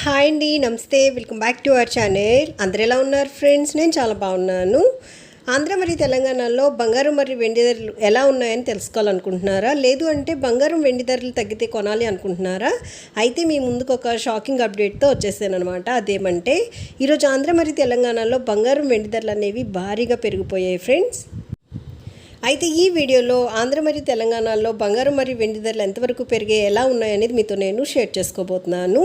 Hi అండి నమస్తే. Welcome back to our channel అందరు ఎలా ఉన్నారు ఫ్రెండ్స్ నేను చాలా బాగున్నాను. ఆంధ్ర మరియు తెలంగాణలో బంగారం మరియు వెండి ధరలు ఎలా ఉన్నాయని తెలుసుకోవాలనుకుంటున్నారా? లేదు అంటే బంగారం వెండి ధరలు తగ్గితే కొనాలి అనుకుంటున్నారా? అయితే మీ ముందుకు ఒక షాకింగ్ అప్డేట్తో వచ్చేసాను అనమాట అదేమంటే ఈరోజు ఆంధ్ర మరియు తెలంగాణలో బంగారం వెండి ధరలు అనేవి భారీగా పెరిగిపోయాయి ఫ్రెండ్స్ అయితే ఈ వీడియోలో ఆంధ్ర మరియు తెలంగాణలో బంగారం మరియు వెండి ధరలు ఎంతవరకు పెరిగాయి ఎలా ఉన్నాయనేది మీతో నేను షేర్ చేసుకోబోతున్నాను.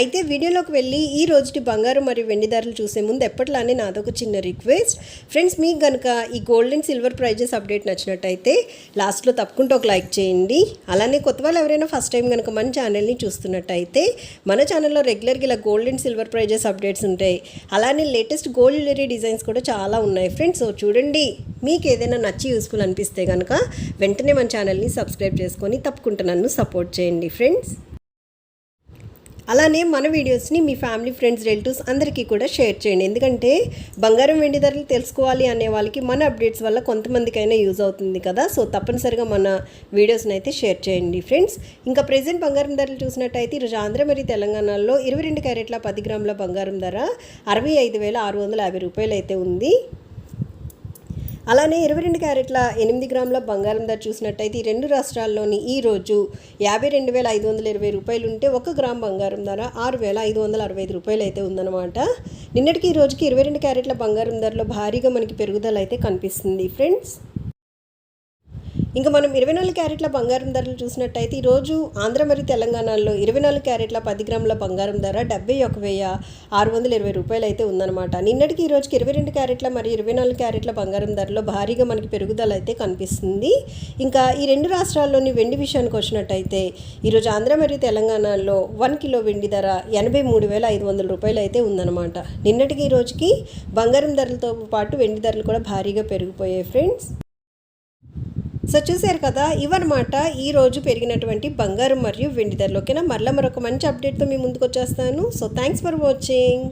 అయితే వీడియోలోకి వెళ్ళి ఈ రోజుటి బంగారం మరియు వెండి ధరలు చూసే ముందు ఎప్పట్లానే నాదొక చిన్న రిక్వెస్ట్. ఫ్రెండ్స్ మీకు కనుక ఈ gold and silver prices update నచ్చినట్టయితే లాస్ట్లో తప్పకుండా ఒక లైక్ చేయండి. అలానే కొత్త వాళ్ళు ఎవరైనా ఫస్ట్ టైం కనుక మన ఛానల్ని చూస్తున్నట్టయితే మన ఛానల్లో రెగ్యులర్గా ఇలా gold and silver prices updates ఉంటాయి. అలానే లేటెస్ట్ గోల్డ్ జ్యువెలరీ డిజైన్స్ కూడా చాలా ఉన్నాయి ఫ్రెండ్స్. సో చూడండి. మీకు ఏదైనా నచ్చి యూస్ఫుల్ అనిపిస్తే కనుక వెంటనే మన ఛానల్ని సబ్స్క్రైబ్ చేసుకొని తప్పకుండా నన్ను సపోర్ట్ చేయండి ఫ్రెండ్స్ అలానే మన వీడియోస్ని మీ ఫ్యామిలీ ఫ్రెండ్స్ రిలేటివ్స్ అందరికీ కూడా షేర్ చేయండి. ఎందుకంటే బంగారం వెండి ధరలు తెలుసుకోవాలి అనే వాళ్ళకి మన అప్డేట్స్ వల్ల కొంతమందికైనా యూజ్ అవుతుంది కదా. సో తప్పనిసరిగా మన వీడియోస్ని అయితే షేర్ చేయండి ఫ్రెండ్స్ ఇంకా ప్రజెంట్ బంగారం ధరలు చూసినట్టయితే ఈరోజు ఆంధ్ర మరియు తెలంగాణలో ఇరవై రెండు క్యారెట్ల పది గ్రాముల బంగారం ధర అరవై ఐదు వేల ఆరు వందల యాభై రూపాయలు అయితే ఉంది. అలానే ఇరవై రెండు క్యారెట్ల ఎనిమిది గ్రాముల బంగారం ధర చూసినట్టయితే ఈ రెండు రాష్ట్రాల్లోని ఈ రోజు యాభై రెండు వేల ఐదు వందల ఇరవై రూపాయలు ఉంటే ఒక గ్రామ్ బంగారం ధర ఆరు వేల ఐదు వందల అరవై ఐదు రూపాయలు అయితే ఉందన్నమాట. నిన్నటికి ఈ రోజుకి ఇరవై రెండు క్యారెట్ల బంగారం ధరలో భారీగా మనకి పెరుగుదల అయితే కనిపిస్తుంది. ఫ్రెండ్స్ ఇంకా మనం ఇరవై నాలుగు క్యారెట్ల బంగారం ధరలు చూసినట్టయితే ఈరోజు ఆంధ్ర మరియు తెలంగాణలో ఇరవై నాలుగు క్యారెట్ల పది గ్రాముల బంగారం ధర డెబ్బై ఒక వెయ్యి ఆరు వందల ఇరవై రూపాయలు అయితే ఉందన్నమాట. నిన్నటికి ఈ రోజుకి ఇరవై రెండు క్యారెట్ల మరియు ఇరవై నాలుగు క్యారెట్ల బంగారం ధరలో భారీగా మనకి పెరుగుదల అయితే కనిపిస్తుంది. ఇంకా ఈ రెండు రాష్ట్రాల్లోని వెండి విషయానికి వచ్చినట్టయితే ఈరోజు ఆంధ్ర మరియు తెలంగాణలో వన్ కిలో వెండి ధర ఎనభై మూడు వేల ఐదు వందల రూపాయలు అయితే ఉందన్నమాట. నిన్నటికి ఈ రోజుకి బంగారం ధరలతో పాటు వెండి ధరలు కూడా భారీగా పెరిగిపోయాయి ఫ్రెండ్స్. సో చూసారు కదా ఇవన్నమాట ఈ రోజు పెరిగినటువంటి బంగారం మరియు వెండి ధరలు ఓకేనా మరలా మరొక మంచి అప్డేట్తో మీ ముందుకు వచ్చేస్తాను. So thanks for watching